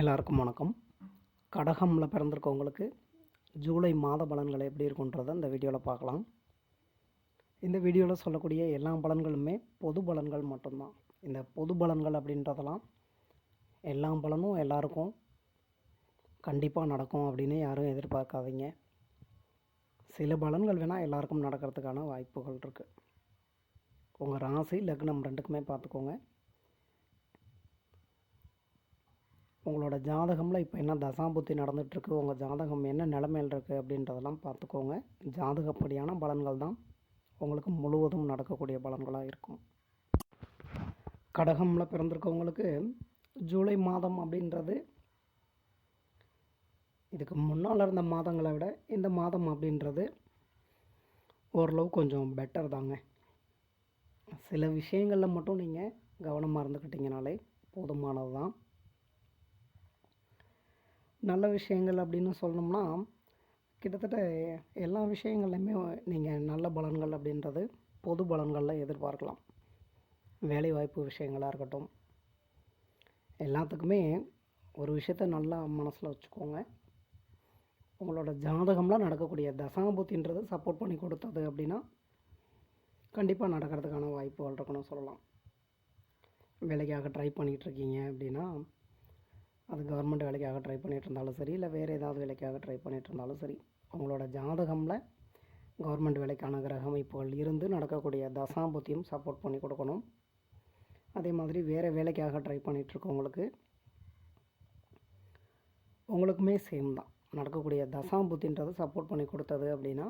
எல்லாருக்கும் வணக்கம். கடகமில் பிறந்திருக்கவங்களுக்கு ஜூலை மாத பலன்கள் எப்படி இருக்குன்றதை இந்த வீடியோவில் பார்க்கலாம். இந்த வீடியோவில் சொல்லக்கூடிய எல்லா பலன்களுமே பொது பலன்கள் மட்டும்தான். இந்த பொது பலன்கள் அப்படின்றதெல்லாம் எல்லா பலனும் எல்லாருக்கும் கண்டிப்பாக நடக்கும் அப்படின்னு யாரும் எதிர்பார்க்காதீங்க. சில பலன்கள் வேணால் எல்லாருக்கும் நடக்கிறதுக்கான வாய்ப்புகள் இருக்குது உங்கள் ராசி லக்னம் ரெண்டுக்குமே பார்த்துக்கோங்க. உங்களோட ஜாதகமில் இப்போ என்ன தசாபுத்தி நடந்துகிட்ருக்கு உங்கள் ஜாதகம் என்ன நிலமையில் இருக்குது அப்படின்றதெல்லாம் பார்த்துக்கோங்க. ஜாதகப்படியான பலன்கள் தான் உங்களுக்கு முழுவதும் நடக்கக்கூடிய பலன்களாக இருக்கும். கடகமில் பிறந்திருக்கவங்களுக்கு ஜூலை மாதம் அப்படின்றது இதுக்கு முன்னால் இருந்த மாதங்களை விட இந்த மாதம் அப்படின்றது ஓரளவு கொஞ்சம் பெட்டர் தாங்க. சில விஷயங்களில் மட்டும் நீங்கள் கவனமாக இருந்துக்கிட்டிங்கனாலே போதுமானது தான் நல்ல விஷயங்கள் அப்படின்னு சொல்லணும்னா கிட்டத்தட்ட எல்லா விஷயங்கள்லையுமே நீங்கள் நல்ல பலன்கள் அப்படின்றது பொது பலன்களில் எதிர்பார்க்கலாம். வேலைவாய்ப்பு விஷயங்களாக இருக்கட்டும். எல்லாத்துக்குமே ஒரு விஷயத்த நல்லா மனசில் வச்சுக்கோங்க. உங்களோட ஜாதகம்லாம் நடக்கக்கூடிய தசாபுத்தின்றது சப்போர்ட் பண்ணி கொடுத்தது அப்படின்னா கண்டிப்பாக நடக்கிறதுக்கான வாய்ப்புகள் இருக்குன்னு சொல்லலாம். வேலைக்காக ட்ரை பண்ணிகிட்ருக்கீங்க அப்படின்னா அது கவர்மெண்ட் வேலைக்காக ட்ரை பண்ணிகிட்டு இருந்தாலும் சரி இல்லை வேறு ஏதாவது வேலைக்காக ட்ரை பண்ணிகிட்டு இருந்தாலும் சரி உங்களோட ஜாதகமில் கவர்மெண்ட் வேலைக்கான கிரக அமைப்புகள் இருந்து நடக்கக்கூடிய தசாபுத்தியும் சப்போர்ட் பண்ணி கொடுக்கணும். அதே மாதிரி வேறு வேலைக்காக ட்ரை பண்ணிகிட்ருக்கவங்களுக்கு உங்களுக்குமே சேம் தான். நடக்கக்கூடிய தசாம்புத்தின்றது சப்போர்ட் பண்ணி கொடுத்தது அப்படின்னா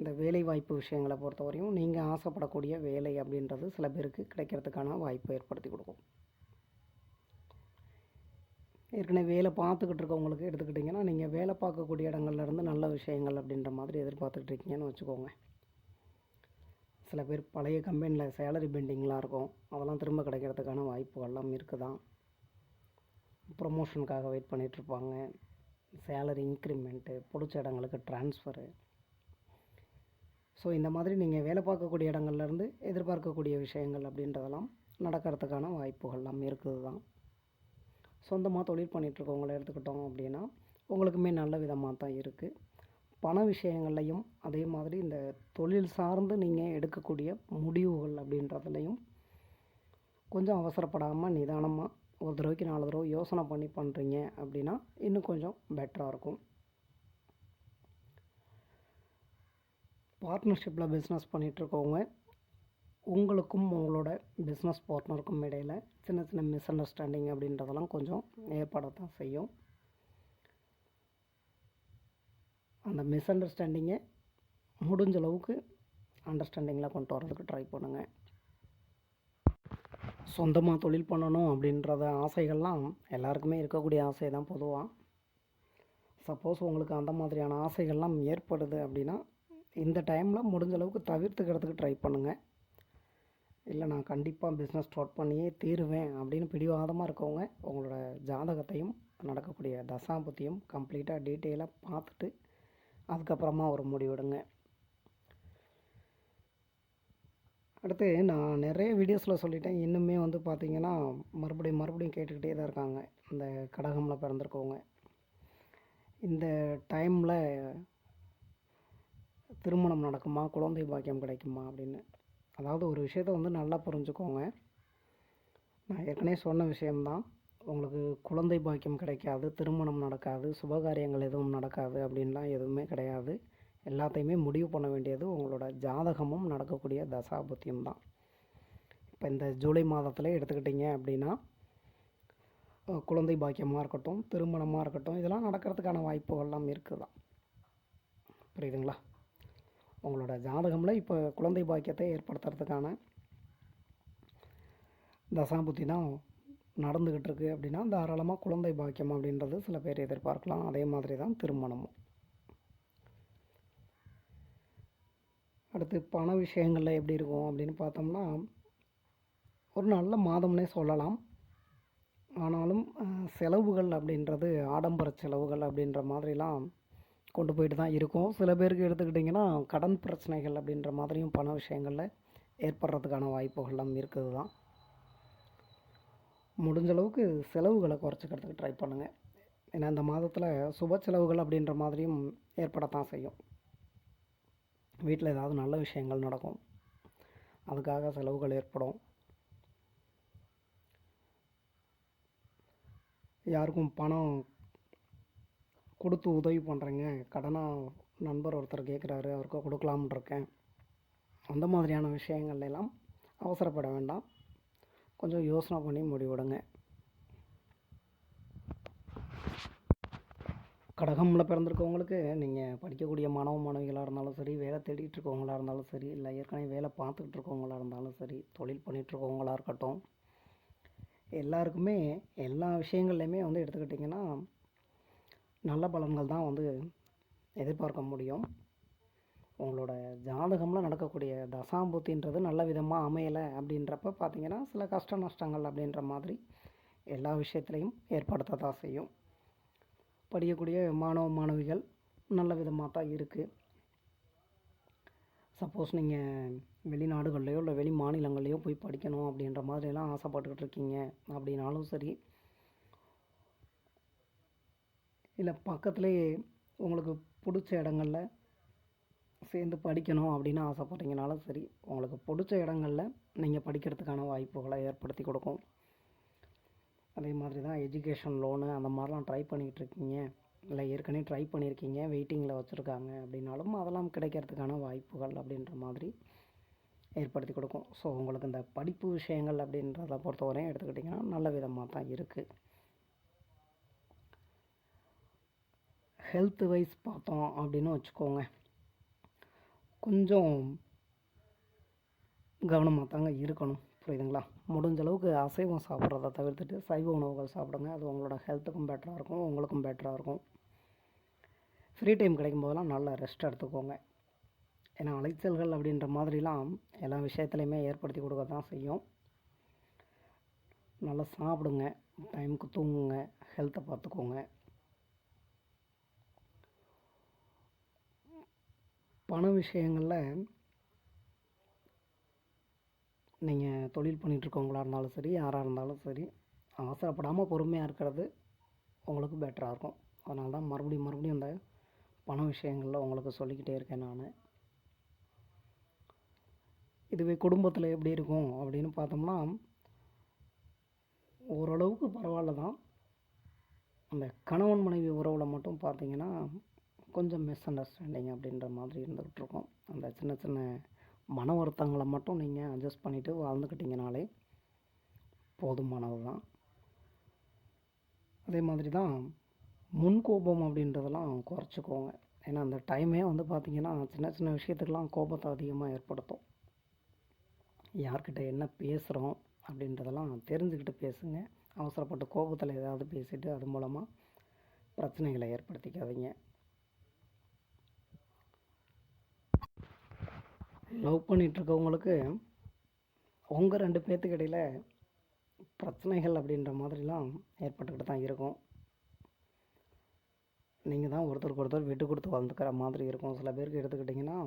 இந்த வேலை வாய்ப்பு விஷயங்களை பொறுத்தவரையும் நீங்கள் ஆசைப்படக்கூடிய வேலை அப்படின்றது சில பேருக்கு கிடைக்கிறதுக்கான வாய்ப்பை ஏற்படுத்தி கொடுக்கும். ஏற்கனவே வேலை பார்த்துக்கிட்டு இருக்கவங்களுக்கு எடுத்துக்கிட்டிங்கன்னா நீங்கள் வேலை பார்க்கக்கூடிய இடங்கள்லேருந்து நல்ல விஷயங்கள் அப்படின்ற மாதிரி எதிர்பார்த்துக்கிட்டு இருக்கீங்கன்னு வச்சுக்கோங்க. சில பேர் பழைய கம்பெனியில் சேலரி பெண்டிங்லாம் இருக்கும். அதெல்லாம் திரும்ப கிடைக்கிறதுக்கான வாய்ப்புகள்லாம் இருக்குதான் ப்ரொமோஷனுக்காக வெயிட் பண்ணிகிட்ருப்பாங்க சேலரி இன்க்ரிமெண்ட்டு பிடிச்ச இடங்களுக்கு ட்ரான்ஸ்ஃபரு ஸோ இந்த மாதிரி நீங்கள் வேலை பார்க்கக்கூடிய இடங்கள்லேருந்து எதிர்பார்க்கக்கூடிய விஷயங்கள் அப்படின்றதெல்லாம் நடக்கிறதுக்கான வாய்ப்புகள்லாம் இருக்குது தான் சொந்தமாக தொழில் பண்ணிகிட்ருக்கவங்கள எடுத்துக்கிட்டோம் அப்படின்னா உங்களுக்குமே நல்ல விதமாக தான் இருக்குது பண விஷயங்கள்லையும் அதே மாதிரி இந்த தொழில் சார்ந்து நீங்கள் எடுக்கக்கூடிய முடிவுகள் அப்படின்றதுலையும் கொஞ்சம் அவசரப்படாமல் நிதானமாக ஒரு தடவைக்கு நாலு தடவை யோசனை பண்ணி பண்ணுறீங்க அப்படின்னா இன்னும் கொஞ்சம் பெட்டராக இருக்கும். பார்ட்னர்ஷிப்பில் பிஸ்னஸ் பண்ணிகிட்ருக்கவங்க உங்களுக்கும் உங்களோட பிஸ்னஸ் பார்ட்னருக்கும் இடையில் சின்ன சின்ன மிஸ் அண்டர்ஸ்டாண்டிங் அப்படின்றதெல்லாம் கொஞ்சம் ஏற்படத்தான் செய்யும். அந்த மிஸ் அண்டர்ஸ்டாண்டிங்கை முடிஞ்ச அளவுக்கு அண்டர்ஸ்டாண்டிங்கில் கொண்டு வரதுக்கு ட்ரை பண்ணுங்கள் சொந்தமாக தொழில் பண்ணணும் அப்படின்றத ஆசைகள்லாம் எல்லாருக்குமே இருக்கக்கூடிய ஆசை தான் பொதுவாக சப்போஸ் உங்களுக்கு அந்த மாதிரியான ஆசைகள்லாம் ஏற்படுது அப்படின்னா இந்த டைமில் முடிஞ்ச அளவுக்கு தவிர்த்துக்கிறதுக்கு ட்ரை பண்ணுங்கள் இல்லை நான் கண்டிப்பாக பிஸ்னஸ் ஸ்டார்ட் பண்ணியே தீருவேன் அப்படின்னு பிடிவாதமாக இருக்கவங்க உங்களோட ஜாதகத்தையும் நடக்கக்கூடிய தசாபுத்தியும் கம்ப்ளீட்டாக டீட்டெயிலாக பார்த்துட்டு அதுக்கப்புறமா ஒரு முடிவெடுங்க. அடுத்து நான் நிறைய வீடியோஸில் சொல்லிட்டேன். இன்னுமே வந்து பார்த்திங்கன்னா மறுபடியும் மறுபடியும் கேட்டுக்கிட்டே தான் இருக்காங்க இந்த கடகமில் பிறந்திருக்கவங்க. இந்த டைமில் திருமணம் நடக்குமா? குழந்தை பாக்கியம் கிடைக்குமா? அப்படின்னு. அதாவது ஒரு விஷயத்த வந்து நல்லா புரிஞ்சுக்கோங்க. நான் ஏற்கனவே சொன்ன விஷயம்தான். உங்களுக்கு குழந்தை பாக்கியம் கிடைக்காது திருமணம் நடக்காது சுபகாரியங்கள் எதுவும் நடக்காது அப்படின்லாம் எதுவுமே கிடையாது. எல்லாத்தையுமே முடிவு பண்ண வேண்டியது உங்களோட ஜாதகமும் நடக்கக்கூடிய தசாபுத்தியம் தான் இப்போ இந்த ஜூலை மாதத்தில் எடுத்துக்கிட்டிங்க அப்படின்னா குழந்தை பாக்கியமாக இருக்கட்டும் திருமணமாக இருக்கட்டும் இதெல்லாம் நடக்கிறதுக்கான வாய்ப்புகள்லாம் இருக்குது தான் புரியுதுங்களா? உங்களோட ஜாதகமில் இப்போ குழந்தை பாக்கியத்தை ஏற்படுத்துறதுக்கான தசாபுத்தி தான் நடந்துக்கிட்டு இருக்குது அப்படின்னா தாராளமாக குழந்தை பாக்கியம் அப்படின்றது சில பேர் எதிர்பார்க்கலாம். அதே மாதிரி தான் திருமணமும். அடுத்து பண விஷயங்களில் எப்படி இருக்கும் அப்படின்னு பார்த்தோம்னா ஒரு நல்ல மாதம்னே சொல்லலாம். ஆனாலும் செலவுகள் அப்படின்றது ஆடம்பர செலவுகள் அப்படின்ற மாதிரிலாம் கொண்டு போயிட்டு தான் இருக்கும். சில பேருக்கு எடுத்துக்கிட்டிங்கன்னா கடன் பிரச்சனைகள் அப்படின்ற மாதிரியும் பண விஷயங்களில் ஏற்படுறதுக்கான வாய்ப்புகள்லாம் இருக்குது தான் முடிஞ்ச அளவுக்கு செலவுகளை குறைச்சிக்கிறதுக்கு ட்ரை பண்ணுங்கள் ஏன்னா இந்த மாதத்தில் சுப செலவுகள் அப்படின்ற மாதிரியும் ஏற்படத்தான் செய்யும். வீட்டில் ஏதாவது நல்ல விஷயங்கள் நடக்கும். அதுக்காக செலவுகள் ஏற்படும். யாருக்கும் பணம் கொடுத்து உதவி பண்ணுறேங்க கடனாக நண்பர் ஒருத்தர் கேட்குறாரு அவருக்கு கொடுக்கலாம்னு இருக்கேன் அந்த மாதிரியான விஷயங்கள்ல எல்லாம் அவசரப்பட வேண்டாம். கொஞ்சம் யோசனை பண்ணி முடிவிடுங்க. கடகமில் பிறந்திருக்கவங்களுக்கு நீங்கள் படிக்கக்கூடிய மாணவ மாணவிகளாக இருந்தாலும் சரி வேலை தேடிட்டு இருக்கவங்களா இருந்தாலும் சரி இல்லை ஏற்கனவே வேலை பார்த்துக்கிட்டு இருக்கவங்களா இருந்தாலும் சரி தொழில் பண்ணிகிட்ருக்கவங்களாக இருக்கட்டும் எல்லாருக்குமே எல்லா விஷயங்கள்லையுமே வந்து எடுத்துக்கிட்டிங்கன்னா நல்ல பலன்கள் தான் வந்து எதிர்பார்க்க முடியும். உங்களோட ஜாதகமில் நடக்கக்கூடிய தசாம்பூத்தின்றது நல்ல விதமாக அமையலை அப்படின்றப்ப பார்த்தீங்கன்னா சில கஷ்ட நஷ்டங்கள் அப்படின்ற மாதிரி எல்லா விஷயத்துலையும் ஏற்படுத்த தான் செய்யும். படிக்கக்கூடிய மாணவ மாணவிகள் நல்ல விதமாக தான் இருக்குது சப்போஸ் நீங்கள் வெளிநாடுகள்லையோ இல்லை வெளி மாநிலங்கள்லையோ போய் படிக்கணும் அப்படின்ற மாதிரிலாம் ஆசைப்பட்டுக்கிட்டு இருக்கீங்க அப்படின்னாலும் சரி இல்லை பக்கத்துலேயே உங்களுக்கு பிடிச்ச இடங்கள்ல சேர்ந்து படிக்கணும் அப்படின்னு ஆசைப்பட்டீங்கனாலும் சரி உங்களுக்கு பிடிச்ச இடங்கள்ல நீங்கள் படிக்கிறதுக்கான வாய்ப்புகளை ஏற்படுத்தி கொடுக்கும். அதே மாதிரி தான் எஜுகேஷன் லோனு அந்த மாதிரிலாம் ட்ரை பண்ணிக்கிட்டு இருக்கீங்க. இல்லை ஏற்கனவே ட்ரை பண்ணியிருக்கீங்க வெயிட்டிங்கில் வச்சுருக்காங்க அப்படின்னாலும் அதெல்லாம் கிடைக்கிறதுக்கான வாய்ப்புகள் அப்படின்ற மாதிரி ஏற்படுத்தி கொடுக்கும். ஸோ உங்களுக்கு இந்த படிப்பு விஷயங்கள் அப்படின்றத பொறுத்தவரையும் எடுத்துக்கிட்டிங்கன்னா நல்ல விதமாக தான் இருக்குது ஹெல்த் வைஸ் பார்த்தோம் அப்படின்னு வச்சுக்கோங்க. கொஞ்சம் கவனமாக தாங்க இருக்கணும். புரியுதுங்களா? முடிஞ்ச அளவுக்கு அசைவம் சாப்பிட்றத தவிர்த்துட்டு சைவ உணவுகள் சாப்பிடுங்க. அது உங்களோட ஹெல்த்துக்கும் பெட்டராக இருக்கும் உங்களுக்கும் பெட்டராக இருக்கும். ஃப்ரீ டைம் கிடைக்கும் போதெல்லாம் நல்லா ரெஸ்ட் எடுத்துக்கோங்க. ஏன்னா அலைச்சல்கள் அப்படின்ற மாதிரிலாம் எல்லா விஷயத்துலையுமே ஏற்படுத்தி கொடுக்க தான் செய்யும். நல்லா சாப்பிடுங்க டைமுக்கு தூங்குங்க ஹெல்த்தை பார்த்துக்கோங்க. பண விஷயங்களில் நீங்கள் தொழில் பண்ணிகிட்ருக்கவங்களா இருந்தாலும் சரி யாராக இருந்தாலும் சரி அவசரப்படாமல் பொறுமையாக இருக்கிறது உங்களுக்கு பெட்டராக இருக்கும். அதனால தான் மறுபடியும் மறுபடியும் அந்த பண விஷயங்களில் உங்களுக்கு சொல்லிக்கிட்டே இருக்கேன் நான். இதுவே குடும்பத்தில் எப்படி இருக்கும் அப்படின்னு பார்த்தோம்னா ஓரளவுக்கு பரவாயில்ல தான் அந்த கணவன் மனைவி உறவில் மட்டும் பார்த்திங்கன்னா கொஞ்சம் மிஸ் அண்டர்ஸ்டாண்டிங் அப்படின்ற மாதிரி இருந்துக்கிட்டுருக்கும் அந்த சின்ன சின்ன மன வருத்தங்களை மட்டும் நீங்கள் அட்ஜஸ்ட் பண்ணிவிட்டு வாழ்ந்துக்கிட்டிங்கனாலே போதுமானது தான் அதே மாதிரி தான் முன்கோபம் அப்படின்றதெல்லாம் குறைச்சிக்கோங்க. ஏன்னா அந்த டைமே வந்து பார்த்திங்கன்னா சின்ன சின்ன விஷயத்துக்கெலாம் கோபத்தை அதிகமாக ஏற்படுத்தும். யார்கிட்ட என்ன பேசுகிறோம் அப்படின்றதெல்லாம் தெரிஞ்சுக்கிட்டு பேசுங்க. அவசரப்பட்டு கோபத்தில் ஏதாவது பேசிவிட்டு அது மூலமாக பிரச்சனைகளை ஏற்படுத்திக்காதீங்க. லவ் பண்ணிகிட்ருக்கவங்களுக்கு உங்கள் ரெண்டு பேர்த்துக்கு இடையில் பிரச்சனைகள் அப்படின்ற மாதிரிலாம் ஏற்பட்டுக்கிட்டு தான் இருக்கும். நீங்கள் தான் ஒருத்தருக்கு ஒருத்தர் விட்டு கொடுத்து வாழ்ந்துக்கிற மாதிரி இருக்கும். சில பேருக்கு எடுத்துக்கிட்டிங்கன்னா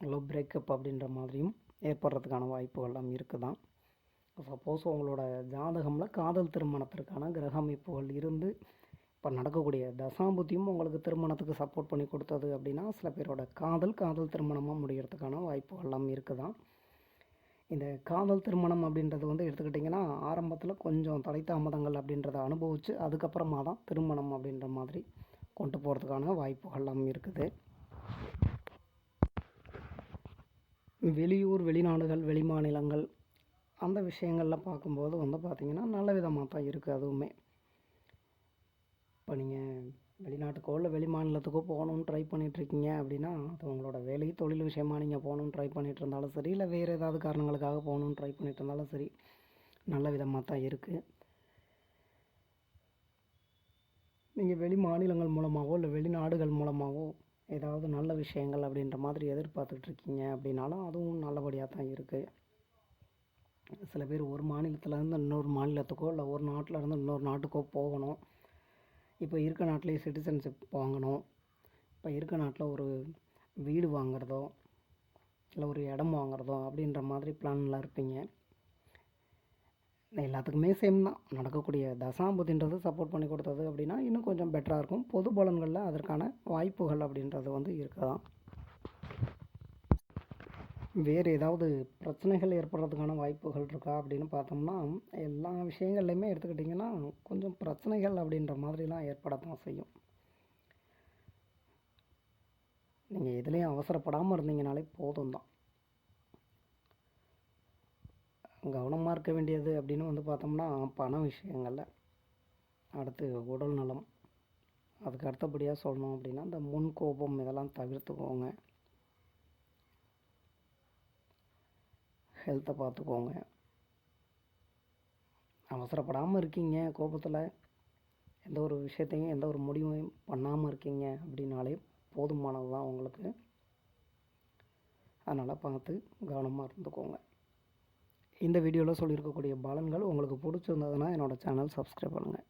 லவ் பிரேக்கப் அப்படின்ற மாதிரியும் ஏற்படுறதுக்கான வாய்ப்புகள்லாம் இருக்குது தான் சப்போஸ் உங்களோட ஜாதகமில் காதல் திருமணத்திற்கான கிரக அமைப்புகள் இருந்து இப்போ நடக்கக்கூடிய தசாம்புத்தியும் உங்களுக்கு திருமணத்துக்கு சப்போர்ட் பண்ணி கொடுத்தது அப்படின்னா சில பேரோட காதல் காதல் திருமணமாக முடிகிறதுக்கான வாய்ப்புகள்லாம் இருக்குது தான் இந்த காதல் திருமணம் அப்படின்றது வந்து எடுத்துக்கிட்டிங்கன்னா ஆரம்பத்தில் கொஞ்சம் தடை தாமதங்கள் அப்படின்றத அனுபவித்து அதுக்கப்புறமா தான் திருமணம் அப்படின்ற மாதிரி கொண்டு போகிறதுக்கான வாய்ப்புகள்லாம் இருக்குது. வெளியூர் வெளிநாடுகள் வெளிமாநிலங்கள் அந்த விஷயங்களில் பார்க்கும்போது வந்து பார்த்திங்கன்னா நல்ல விதமாக தான் இருக்குது அதுவுமே. இப்போ நீங்கள் வெளிநாட்டுக்கோ இல்லை வெளி மாநிலத்துக்கோ போகணுன்னு ட்ரை பண்ணிகிட்ருக்கீங்க அப்படின்னா அது உங்களோட வேலை தொழில் விஷயமாக நீங்கள் போகணுன்னு ட்ரை பண்ணிகிட்டு இருந்தாலும் சரி இல்லை வேறு ஏதாவது காரணங்களுக்காக போகணுன்னு ட்ரை பண்ணிகிட்டு இருந்தாலும் சரி நல்ல விதமாக தான் இருக்குது நீங்கள் வெளி மாநிலங்கள் மூலமாகவோ இல்லை வெளிநாடுகள் மூலமாகவோ ஏதாவது நல்ல விஷயங்கள் அப்படின்ற மாதிரி எதிர்பார்த்துட்டு இருக்கீங்க அப்படின்னாலும் அதுவும் நல்லபடியாக தான் இருக்குது சில பேர் ஒரு மாநிலத்துலேருந்து இன்னொரு மாநிலத்துக்கோ இல்லை ஒரு நாட்டில் இருந்து இன்னொரு நாட்டுக்கோ போகணும். இப்போ இருக்க நாட்டிலே சிட்டிசன்ஷிப் வாங்கணும். இப்போ இருக்க நாட்டில் ஒரு வீடு வாங்குறதோ இல்லை ஒரு இடம் வாங்குறதோ அப்படின்ற மாதிரி பிளான்லாம் இருப்பீங்க. எல்லாத்துக்குமே சேம் தான். நடக்கக்கூடிய தசாம்பதின்றது சப்போர்ட் பண்ணி கொடுத்தது அப்படின்னா இன்னும் கொஞ்சம் பெட்டராக இருக்கும். பொது பலன்களில் அதற்கான வாய்ப்புகள் அப்படின்றது வந்து இருக்கதான் வேறு ஏதாவது பிரச்சனைகள் ஏற்படுறதுக்கான வாய்ப்புகள் இருக்கா அப்படின்னு பார்த்தோம்னா எல்லா விஷயங்கள்லையுமே எடுத்துக்கிட்டிங்கன்னா கொஞ்சம் பிரச்சனைகள் அப்படின்ற மாதிரிலாம் ஏற்படத்தான் செய்யும். நீங்கள் எதுலேயும் அவசரப்படாமல் இருந்தீங்கனாலே போதும் தான் கவனமாக இருக்க வேண்டியது அப்படின்னு வந்து பார்த்தோம்னா பண விஷயங்களில். அடுத்து உடல் நலம். அதுக்கு அடுத்தபடியாக சொல்லணும் அப்படின்னா இந்த முன் கோபம் இதெல்லாம் தவிர்த்துக்கோங்க. ஹெல்த்தை பார்த்துக்கோங்க. அவசரப்படாமல் இருக்கீங்க கோபத்தில். எந்த ஒரு விஷயத்தையும் எந்த ஒரு முடிவையும் பண்ணாமல் இருக்கீங்க அப்படின்னாலே போதுமானது தான் உங்களுக்கு. அதனால் பார்த்து கவனமாக இருந்துக்கோங்க. இந்த வீடியோவில் சொல்லியிருக்கக்கூடிய பலன்கள் உங்களுக்கு பிடிச்சிருந்ததுன்னா என்னோடய சேனல் சப்ஸ்கிரைப் பண்ணுங்கள்